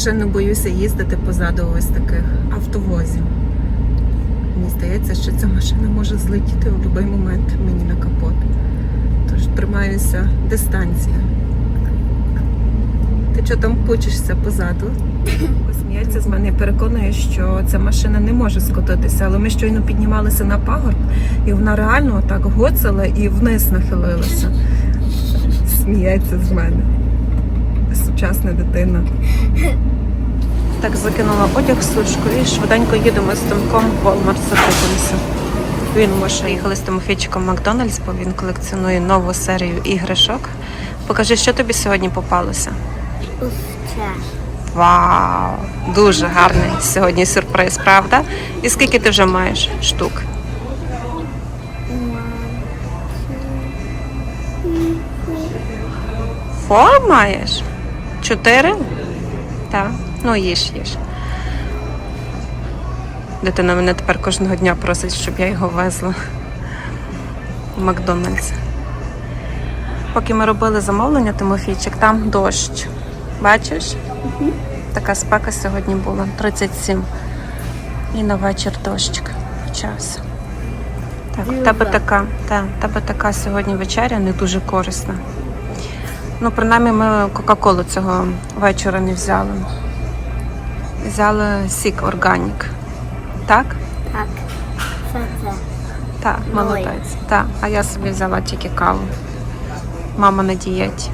страшенно боюся їздити позаду ось таких автовозів. Мені здається, що ця машина може злетіти у будь-який момент мені на капот. Тож тримаюся дистанції. Ти що там пучишся позаду? Сміється з мене і переконує, що ця машина не може скотитися, але ми щойно піднімалися на пагорб, і вона реально так гоцала і вниз нахилилася. Сміється з мене. Сучасна дитина. Так закинула одяг сушку і швиденько їдемо з Томком в Walmart закупимося. Він може їхали з Тимофійчиком Макдональдс, бо він колекціонує нову серію іграшок. Покажи, що тобі сьогодні попалося. Вау! Дуже гарний сьогодні сюрприз, правда? І скільки ти вже маєш штук? Фор маєш? Чотири? Так. Ну, їж, їж. Дитина мене тепер кожного дня просить, щоб я його везла в Макдональдс. Поки ми робили замовлення, Тимофійчик, там дощ. Бачиш? Така спека сьогодні була 37. І на вечір дощик почався. Так, тебе така, та, тебе така сьогодні вечеря не дуже корисна. Ну, принаймні, ми Кока-Колу цього вечора не взяли. Взяли сік органік. Так? Так. Це це. Так, молодець. Так, а я собі взяла тільки каву. Мама на дієті.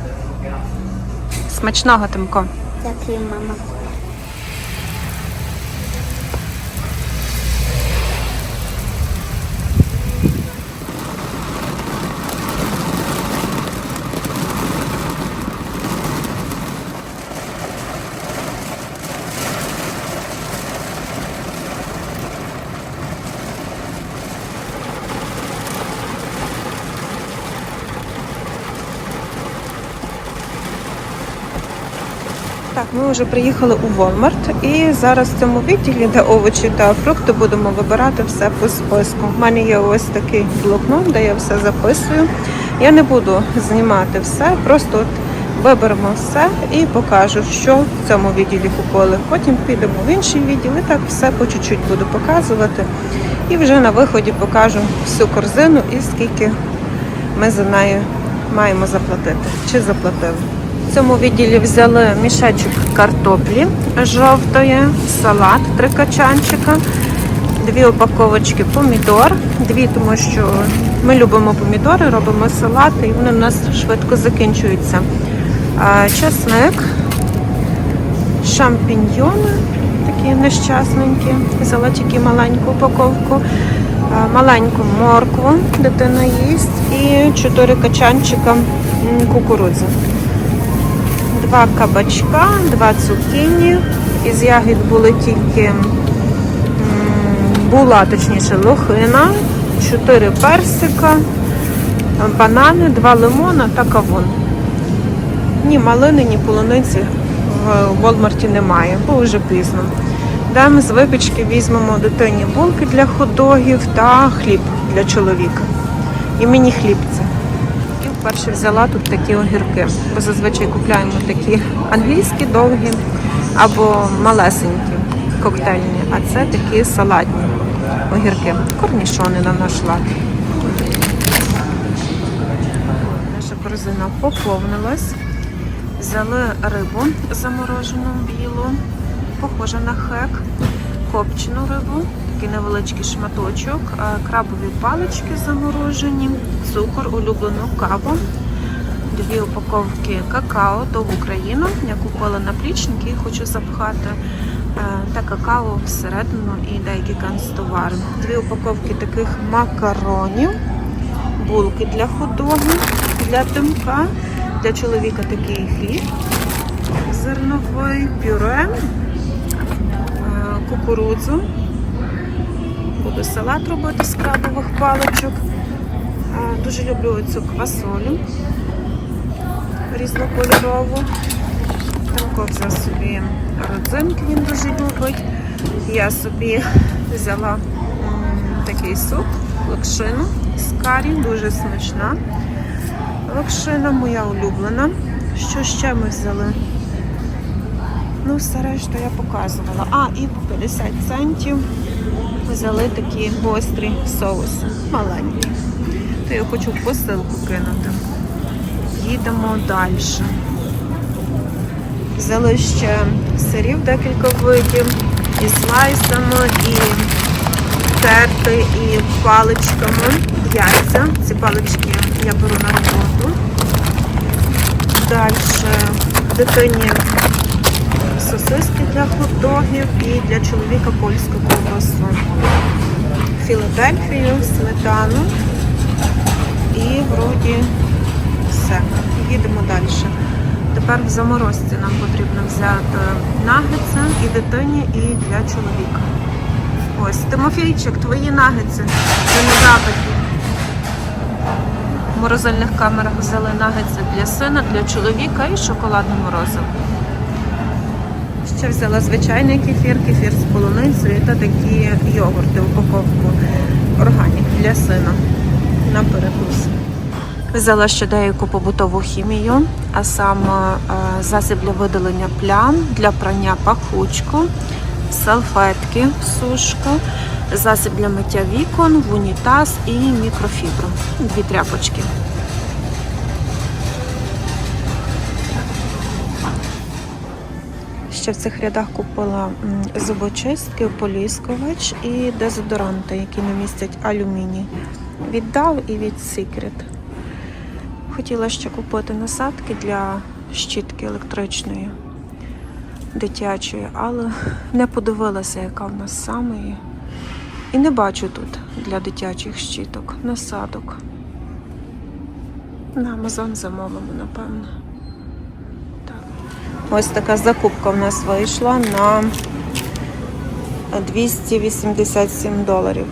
Смачного, Тимко. Дякую, мама. Так, ми вже приїхали у Walmart і зараз в цьому відділі, де овочі та фрукти, будемо вибирати все по списку. У мене є ось такий блокнот, де я все записую. Я не буду знімати все, просто от виберемо все і покажу, що в цьому відділі купили. Потім підемо в інший відділ і так все по чуть-чуть буду показувати. І вже на виході покажу всю корзину і скільки ми за нею маємо заплатити. Чи заплатили. В цьому відділі взяли мішечок картоплі жовтої, салат, три качанчика, дві упаковочки помідор, дві, тому що ми любимо помідори, робимо салати і вони у нас швидко закінчуються. А, Часник, шампіньйони, такі нещасненькі, взяла тільки маленьку упаковку, маленьку моркву, дитина їсть, і чотири качанчика кукурудзи два кабачка, два цукіні. Із ягід були тільки була, точніше, лохина, чотири персика, банани, два лимона та кавун. Ні малини, ні полуниці в Волмарті немає, бо вже пізно. Дам з випічки візьмемо дитині булки для хот-догів та хліб для чоловіка. І мені хлібці. І вперше взяла тут такі огірки, бо зазвичай купляємо такі англійські довгі або малесенькі коктейльні, а це такі салатні огірки. Корнішони на наш. Наша корзина поповнилась. Взяли рибу заморожену білу, похожа на хек, копчену рибу, такий невеличкий шматочок, е, крабові палички заморожені, цукор, улюблену каву, дві упаковки какао до Україну. Я купила наплічники і хочу запхати е, та какао всередину і деякі канцтовари. Дві упаковки таких макаронів, булки для хот-догів, для тимка, для чоловіка такий хліб зерновий пюре, е, кукурудзу. Буду салат робити з крабових паличок. Дуже люблю цю квасолю різнокольорову. Тимко взяв собі родзинки, він дуже любить. Я собі взяла такий суп, локшину з карі, дуже смачна. Локшина моя улюблена. Що ще ми взяли? Ну, все решта я показувала. А, і по 50 центів взяли такі гострі соуси. Маленькі. То я хочу посилку кинути. Їдемо далі. Взяли ще сирів декілька видів, і слайсами, і терти, і паличками. Яйця. Ці палички я беру на роботу. Далі дитині сосиски для хот-догів і для чоловіка польську ковбасу. Філадельфію, сметану і вроді все. Їдемо далі. Тепер в заморозці нам потрібно взяти нагетси і дитині, і для чоловіка. Ось, Тимофійчик, твої нагетси. Це не запити. В морозильних камерах взяли нагетси для сина, для чоловіка і шоколадне морозиво. Ще взяла звичайний кефір, кефір з полуницею та такі йогурти, упаковку органік для сина на перекус. Взяла ще деяку побутову хімію, а саме е, засіб для видалення плям, для прання пахучку, салфетки, сушку, засіб для миття вікон, в унітаз і мікрофібру. Дві тряпочки. Ще в цих рядах купила зубочистки, поліскувач і дезодоранти, які не містять алюміній. Від Dove і від Secret. Хотіла ще купити насадки для щітки електричної, дитячої, але не подивилася, яка в нас саме. І не бачу тут для дитячих щіток насадок. На Amazon замовимо, напевно. Ось така закупка в нас вийшла на 287 доларів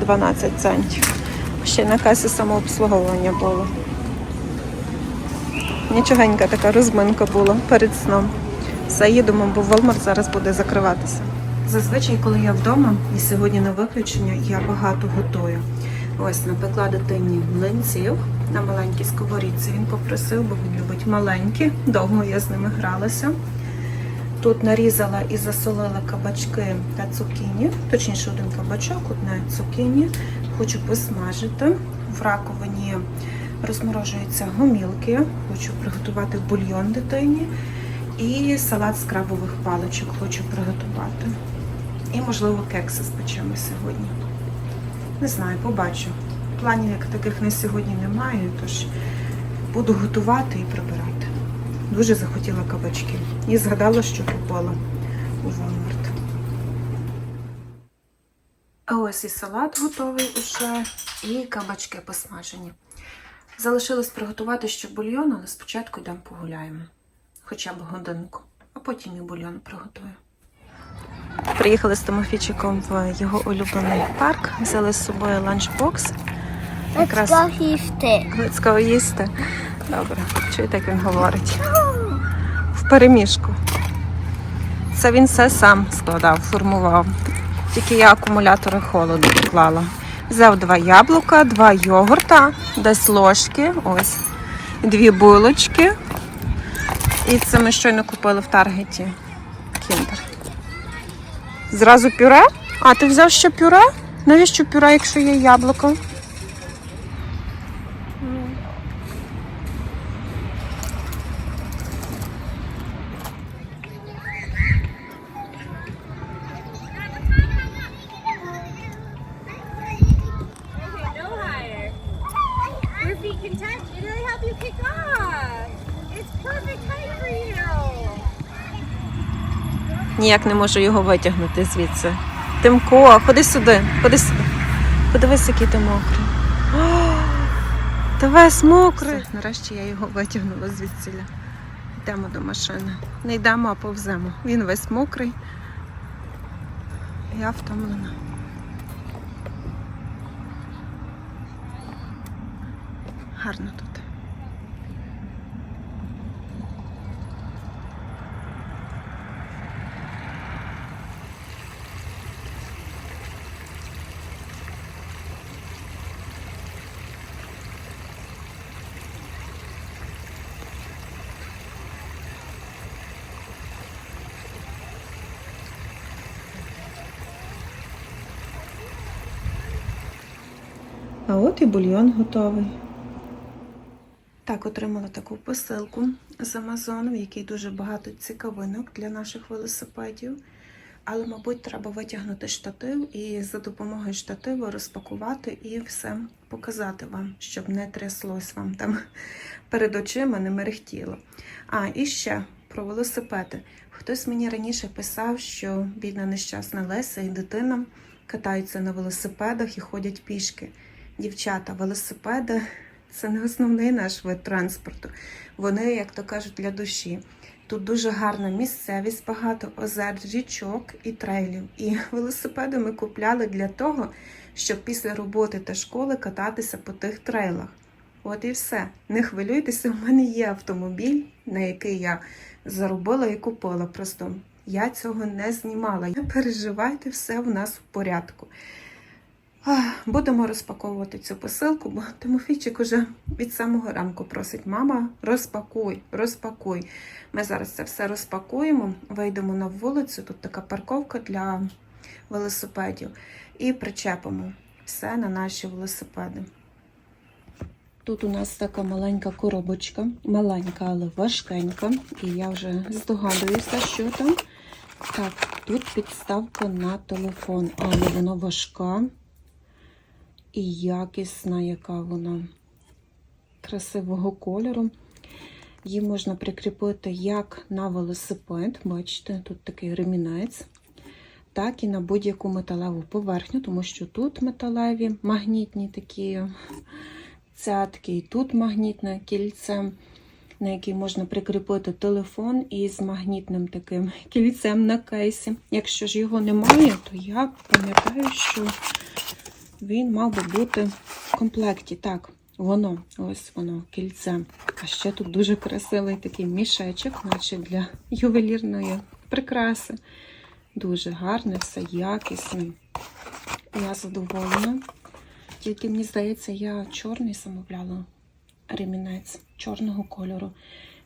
12 центів. Ще на касі самообслуговування було. Нічогенька така розминка була перед сном. Все, їдемо, бо Walmart зараз буде закриватися. Зазвичай, коли я вдома, і сьогодні на виключення, я багато готую. Ось напекла дитині млинців на маленькій сковорідці. Він попросив, бо він любить маленькі. Довго я з ними гралася. Тут нарізала і засолила кабачки та цукіні, точніше один кабачок, одне цукіні. Хочу посмажити. В раковині розморожуються гомілки. Хочу приготувати бульйон дитині. І салат з крабових паличок хочу приготувати. І, можливо, кекси спечемо сьогодні. Не знаю, побачу. Планів як таких на сьогодні немає, тож буду готувати і прибирати. Дуже захотіла кабачки. І згадала, що купила у Walmart. А ось і салат готовий уже, і кабачки посмажені. Залишилось приготувати ще бульйон, але спочатку йдемо погуляємо. Хоча б годинку, а потім і бульйон приготую. Приїхали з Тимофійчиком в його улюблений парк, взяли з собою ланчбокс. Якраз їсти. Лицько їсти. Добре, чуєте, як він говорить. В переміжку. Це він все сам складав, формував. Тільки я акумулятори холоду поклала. Взяв два яблука, два йогурта, десь ложки, ось, дві булочки. І це ми щойно купили в Таргеті. Кіндер. Зразу пюре? А, ти взяв ще пюре? Навіщо пюре, якщо є яблуко? Ніяк не можу його витягнути звідси. Тимко, ходи сюди, ходи сюди. Подивись, який ти мокрий. О, Ти весь мокрий. Нарешті я його витягнула звідсіля. Йдемо до машини. Не йдемо, а повземо. Він весь мокрий. Я втомлена. Гарно тут. От і бульйон готовий. Так, отримала таку посилку з Амазону, в якій дуже багато цікавинок для наших велосипедів. Але, мабуть, треба витягнути штатив і за допомогою штативу розпакувати і все показати вам, щоб не тряслось вам там перед очима, не мерехтіло. А, і ще про велосипеди. Хтось мені раніше писав, що бідна нещасна Леся і дитина катаються на велосипедах і ходять пішки. Дівчата, велосипеди це не основний наш вид транспорту. Вони, як то кажуть, для душі. Тут дуже гарна місцевість, багато озер, річок і трейлів. І велосипеди ми купляли для того, щоб після роботи та школи кататися по тих трейлах. От і все. Не хвилюйтеся, у мене є автомобіль, на який я заробила і купила. Просто я цього не знімала. Не переживайте, все в нас в порядку. Будемо розпаковувати цю посилку, бо Тимофійчик уже від самого ранку просить: мама, розпакуй, розпакуй. Ми зараз це все розпакуємо, вийдемо на вулицю. Тут така парковка для велосипедів, і причепимо все на наші велосипеди. Тут у нас така маленька коробочка, маленька, але важкенька. І я вже здогадуюся, що там. Так, тут підставка на телефон, але вона важка і якісна, яка вона красивого кольору. Її можна прикріпити як на велосипед, бачите, тут такий ремінець, так і на будь-яку металеву поверхню, тому що тут металеві магнітні такі цятки, і тут магнітне кільце, на який можна прикріпити телефон із магнітним таким кільцем на кейсі. Якщо ж його немає, то я пам'ятаю, що він мав би бути в комплекті. Так, воно, ось воно, кільце. А ще тут дуже красивий такий мішечок, наче для ювелірної прикраси. Дуже гарне, все якісне. Я задоволена. Тільки мені здається, я чорний замовляла ремінець чорного кольору.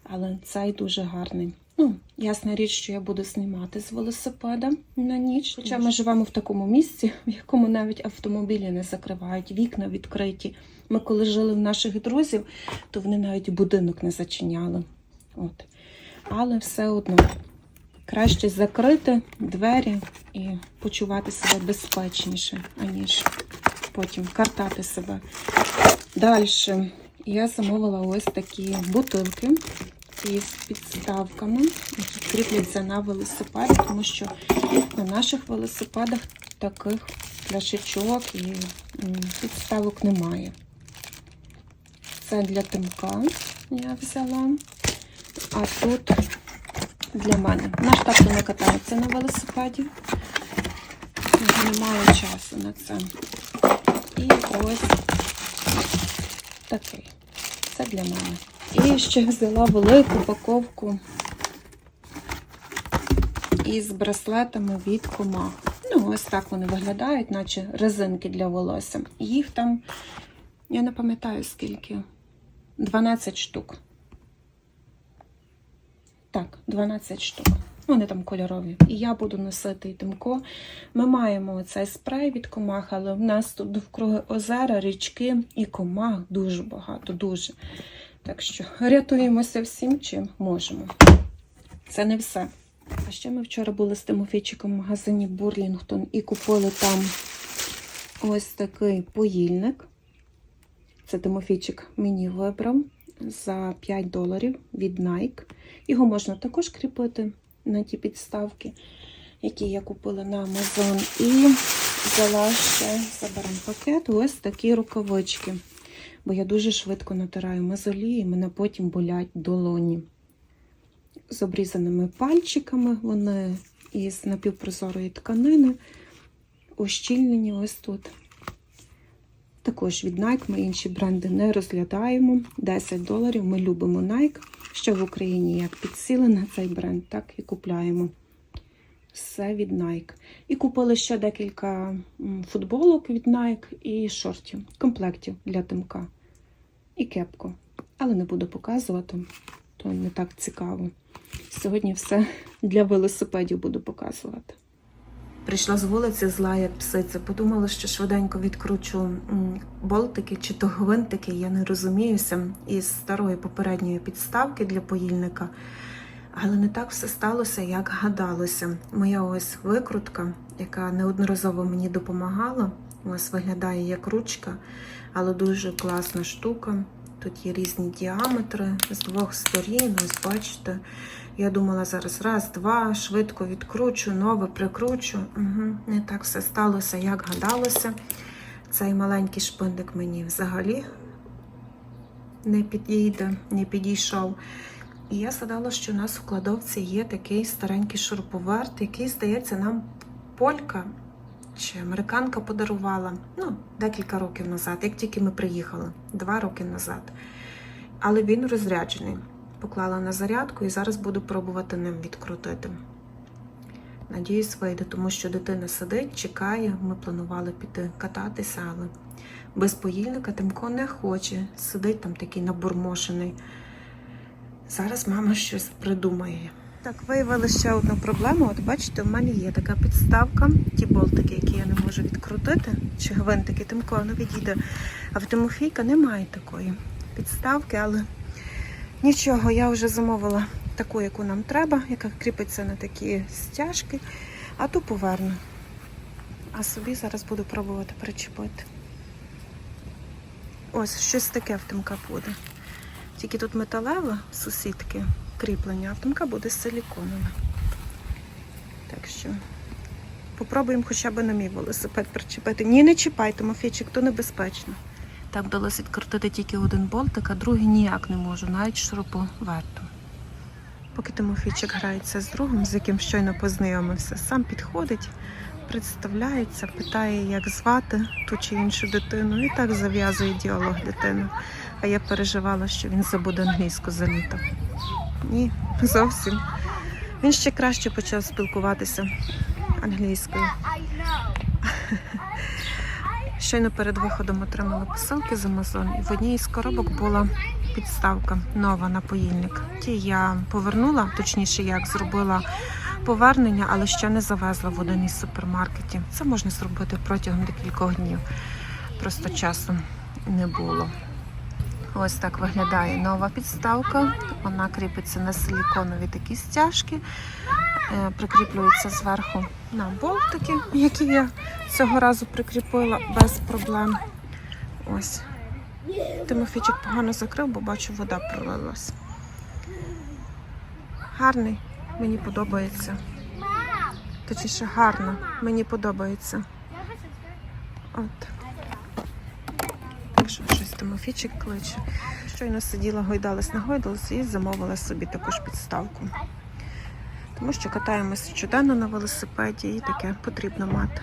Але цей дуже гарний. Ну, ясна річ, що я буду знімати з велосипеда на ніч. Хоча ми живемо в такому місці, в якому навіть автомобілі не закривають, вікна відкриті. Ми коли жили в наших друзів, то вони навіть будинок не зачиняли. От. Але все одно краще закрити двері і почувати себе безпечніше, аніж потім картати себе. Далі я замовила ось такі бутилки із підставками, які кріпляться на велосипеді, тому що на наших велосипедах таких пляшечок і підставок немає. Це для тимка я взяла. А тут для мене. Наш тато не катається на велосипеді. Немає часу на це. І ось такий. Це для мене. І ще взяла велику упаковку із браслетами від комах. Ну, ось так вони виглядають, наче резинки для волосся. Їх там, я не пам'ятаю скільки, 12 штук. Так, 12 штук. Вони там кольорові. І я буду носити і Тимко. Ми маємо цей спрей від комах, але в нас тут довкруги озера, річки і комах дуже багато, дуже. Так що рятуємося всім, чим можемо. Це не все. А ще ми вчора були з Тимофійчиком в магазині Бурлінгтон і купили там ось такий поїльник. Це Тимофійчик мені вибрав за 5 доларів від Nike. Його можна також кріпити на ті підставки, які я купила на Amazon. І взяла ще заберемо пакет ось такі рукавички. Бо я дуже швидко натираю мозолі, і мене потім болять долоні. З обрізаними пальчиками вони із напівпрозорої тканини, ущільнені ось тут. Також від Nike ми інші бренди не розглядаємо. 10 доларів. Ми любимо Nike. Що в Україні як підсіли на цей бренд, так і купляємо. Все від Nike. І купили ще декілька футболок від Nike і шортів, комплектів для тимка. І кепку. Але не буду показувати, то не так цікаво. Сьогодні все для велосипедів буду показувати. Прийшла з вулиці зла, як псиця. Подумала, що швиденько відкручу болтики чи то гвинтики, я не розуміюся, із старої попередньої підставки для поїльника. Але не так все сталося, як гадалося. Моя ось викрутка, яка неодноразово мені допомагала, ось виглядає як ручка, але дуже класна штука. Тут є різні діаметри з двох сторін. Ось бачите. Я думала зараз раз, два, швидко відкручу, нове прикручу. Угу. Не так все сталося, як гадалося. Цей маленький шпиндик мені взагалі не підійде, не підійшов. І я згадала, що у нас в кладовці є такий старенький шуруповерт, який, здається, нам полька чи американка подарувала ну, декілька років назад, як тільки ми приїхали, два роки назад. Але він розряджений. Поклала на зарядку і зараз буду пробувати ним відкрутити. Надіюсь, вийде, тому що дитина сидить, чекає. Ми планували піти кататися, але без поїльника Тимко не хоче. Сидить там такий набурмошений. Зараз мама щось придумає. Так, виявили ще одну проблему. От бачите, у мене є така підставка, ті болтики, які я не можу відкрутити, чи гвинтики, Тимко, ну відійде. А в Тимофійка немає такої підставки, але нічого, я вже замовила таку, яку нам треба, яка кріпиться на такі стяжки, а ту поверну. А собі зараз буду пробувати причепити. Ось щось таке в Тимка буде. Тільки тут металеве сусідки кріплення, а в Тимка буде силіконове. Так що попробуємо хоча б на мій велосипед причепити. Ні, не чіпай, Тимофійчик, то небезпечно. Так вдалося відкрутити тільки один болтик, а другий ніяк не можу, навіть шуруповертом. Поки Тимофійчик грається з другом, з яким щойно познайомився, сам підходить, представляється, питає, як звати ту чи іншу дитину, і так зав'язує діалог дитини. А я переживала, що він забуде англійську за літо. Ні, зовсім. Він ще краще почав спілкуватися англійською. Щойно перед виходом отримала посилки з Amazon, і в одній із коробок була підставка нова на поїльник. Ті я повернула, точніше, як зробила повернення, але ще не завезла в один із супермаркетів. Це можна зробити протягом декількох днів. Просто часу не було. Ось так виглядає нова підставка. Вона кріпиться на силіконові такі стяжки, е, прикріплюється зверху на болтики, які я цього разу прикріпила без проблем. Ось. Тимофійчик погано закрив, бо бачу, вода пролилась. Гарний, мені подобається. Точніше, гарно, мені подобається. От. Тимофійчик кличе. Щойно сиділа, гойдалась, нагойдалась і замовила собі також підставку. Тому що катаємося щоденно на велосипеді і таке потрібно мати.